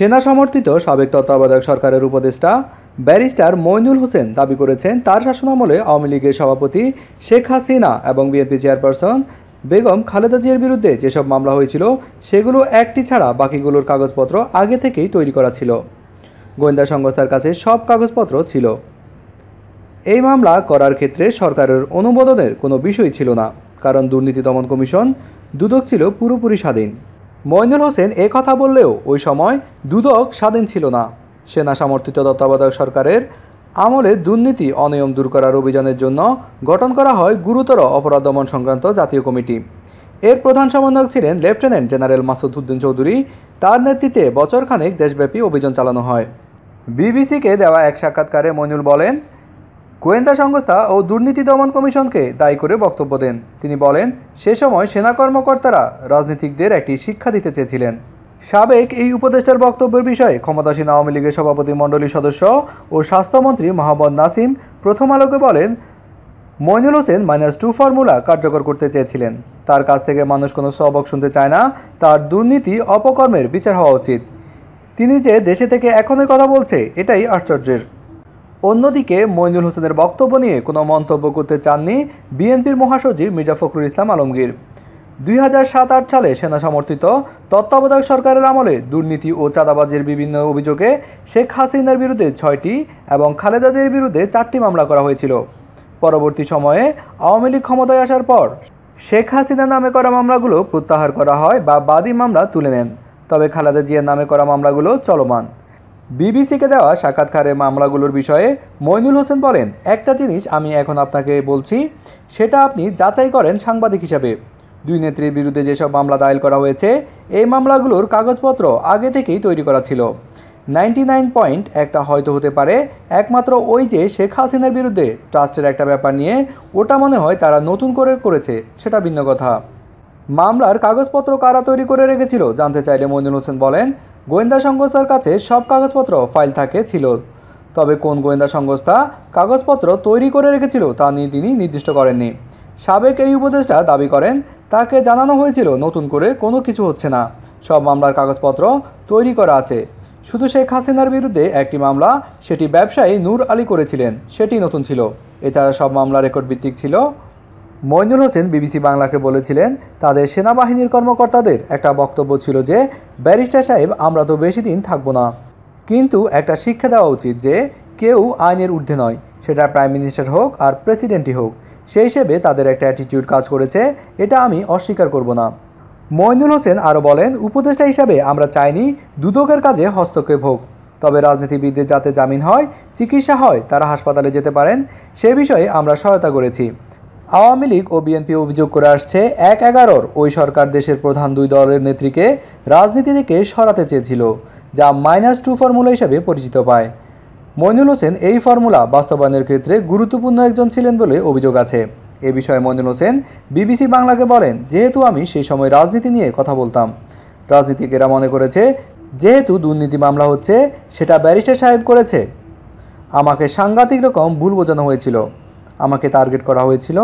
সেনা সমর্থিত সাবেক তত্ত্বাবধায়ক সরকারের উপদেষ্টা ব্যারিস্টার মইনুল হোসেন দাবি করেছেন, তার শাসনামলে আওয়ামী লীগের সভাপতি শেখ হাসিনা এবং বিএনপি চেয়ারপারসন বেগম খালেদা জিয়ার বিরুদ্ধে যেসব মামলা হয়েছিল, সেগুলো একটি ছাড়া বাকিগুলোর কাগজপত্র আগে থেকেই তৈরি করা ছিল। গোয়েন্দা সংস্থার কাছে সব কাগজপত্র ছিল। এই মামলা করার ক্ষেত্রে সরকারের অনুমোদনের কোনো বিষয় ছিল না, কারণ দুর্নীতি দমন কমিশন দুদক ছিল পুরোপুরি স্বাধীন। মইনুল হোসেন এ কথা বললেও ওই সময় দুদক স্বাধীন ছিল না। সেনা সমর্থিত তত্ত্বাবধায়ক সরকারের আমলে দুর্নীতি, অনিয়ম দূর করার অভিযানের জন্য গঠন করা হয় গুরুতর অপরাধ দমন সংক্রান্ত জাতীয় কমিটি। এর প্রধান সমন্বয়ক ছিলেন লেফটেন্যান্ট জেনারেল মাসুদ উদ্দিন চৌধুরী। তার নেতৃত্বে বছরখানেক দেশব্যাপী অভিযান চালানো হয়। বিবিসিকে দেওয়া এক সাক্ষাৎকারে মইনুল বলেন গোয়েন্দা সংস্থা ও দুর্নীতি দমন কমিশনকে দায়ী করে বক্তব্য দেন। তিনি বলেন, সে সময় সেনা কর্মকর্তারা রাজনীতিকদের একটি শিক্ষা দিতে চেয়েছিলেন। সাবেক এই উপদেষ্টার বক্তব্যের বিষয়ে ক্ষমতাসীন আওয়ামী লীগের সভাপতি মণ্ডলীর সদস্য ও স্বাস্থ্যমন্ত্রী মোহাম্মদ নাসিম প্রথম আলোকে বলেন, Moinul Hossain minus two formula কার্যকর করতে চেয়েছিলেন। তার কাছ থেকে মানুষ কোনো সবক শুনতে চায় না, তার দুর্নীতি অপকর্মের বিচার হওয়া উচিত। তিনি যে দেশে থেকে এখনই কথা বলছে, এটাই আশ্চর্যের। অন্যদিকে মইনুল হোসেনের বক্তব্য নিয়ে কোনো মন্তব্য করতে চাননি বিএনপির মহাসচিব মির্জা ফখরুল ইসলাম আলমগীর। দুই হাজার সাত আট সালে সেনা সমর্থিত তত্ত্বাবধায়ক সরকারের আমলে দুর্নীতি ও চাঁদাবাজির বিভিন্ন অভিযোগে শেখ হাসিনার বিরুদ্ধে ছয়টি এবং খালেদা বিরুদ্ধে চারটি মামলা করা হয়েছিল। পরবর্তী সময়ে আওয়ামী লীগ ক্ষমতায় আসার পর শেখ হাসিনা নামে করা মামলাগুলো প্রত্যাহার করা হয় বা বাদী মামলা তুলে নেন। তবে খালেদা জিয়ার নামে করা মামলাগুলো চলমান। বিবিসিকে দেওয়া সাক্ষাৎকারের মামলাগুলোর বিষয়ে মইনুল হোসেন বলেন, একটা জিনিস আমি এখন আপনাকে বলছি, সেটা আপনি যাচাই করেন সাংবাদিক হিসাবে। দুই নেত্রীর বিরুদ্ধে যেসব মামলা দায়ের করা হয়েছে, এই মামলাগুলোর কাগজপত্র আগে থেকেই তৈরি করা ছিল। নাইনটি নাইন পয়েন্ট একটা হয়তো হতে পারে, একমাত্র ওই যে শেখ হাসিনার বিরুদ্ধে ট্রাস্টের একটা ব্যাপার নিয়ে, ওটা মনে হয় তারা নতুন করে করেছে, সেটা ভিন্ন কথা। মামলার কাগজপত্র কারা তৈরি করে রেখেছিল জানতে চাইলে মইনুল হোসেন বলেন গোয়েন্দা সংস্থার কাছে সব কাগজপত্র ফাইল থাকে ছিল। তবে কোন গোয়েন্দা সংস্থা কাগজপত্র তৈরি করে রেখেছিল তা নিয়ে তিনি নির্দিষ্ট করেননি। সাবেক এই উপদেষ্টা দাবি করেন, তাকে জানানো হয়েছিল, নতুন করে কোনো কিছু হচ্ছে না। সব মামলার কাগজপত্র তৈরি করা আছে। শুধু শেখ হাসিনার বিরুদ্ধে একটি মামলা, সেটি ব্যবসায়ী নূর আলী করেছিলেন, সেটি নতুন ছিল। এছাড়া সব মামলা রেকর্ড ভিত্তিক ছিল। মইনুল হোসেন বিবিসি বাংলাকে বলেছিলেন, তাদের সেনাবাহিনীর কর্মকর্তাদের একটা বক্তব্য ছিল যে, ব্যারিস্টার সাহেব, আমরা তো বেশি দিন থাকব না। কিন্তু একটা শিক্ষা দেওয়া উচিত যে, কেউ আইনের ঊর্ধ্বে নয়। সেটা প্রাইম মিনিস্টার হোক আর প্রেসিডেন্টই হোক। সেই হিসেবে তাদের একটা অ্যাটিটিউড কাজ করেছে, এটা আমি অস্বীকার করব না। মইনুল হোসেন আরও বলেন, উপদেষ্টা হিসাবে আমরা চাইনি দুদকের কাজে হস্তক্ষেপ হোক। তবে রাজনীতিবিদদের যাতে জামিন হয়, চিকিৎসা হয়, তারা হাসপাতালে যেতে পারেন। সে বিষয়ে আমরা সহায়তা করেছি। আওয়ামী লীগ ও বিএনপি অভিযোগ করে আসছে এক এগারোর ওই সরকার দেশের প্রধান দুই দলের নেত্রীকে রাজনীতি থেকে সরাতে চেয়েছিল, যা মাইনাস টু ফর্মুলা হিসাবে পরিচিত পায়। মইনুল হোসেন এই ফর্মুলা বাস্তবায়নের ক্ষেত্রে গুরুত্বপূর্ণ একজন ছিলেন বলে অভিযোগ আছে। এ বিষয়ে মইনুল হোসেন বিবিসি বাংলাকে বলেন, যেহেতু আমি সেই সময় রাজনীতি নিয়ে কথা বলতাম। রাজনীতিকেরা মনে করেছে, যেহেতু দুর্নীতি মামলা হচ্ছে, সেটা ব্যারিস্টার সাহেব করেছে। আমাকে সাংঘাতিক রকম ভুল বোঝানো হয়েছিল। আমাকে টার্গেট করা হয়েছিল।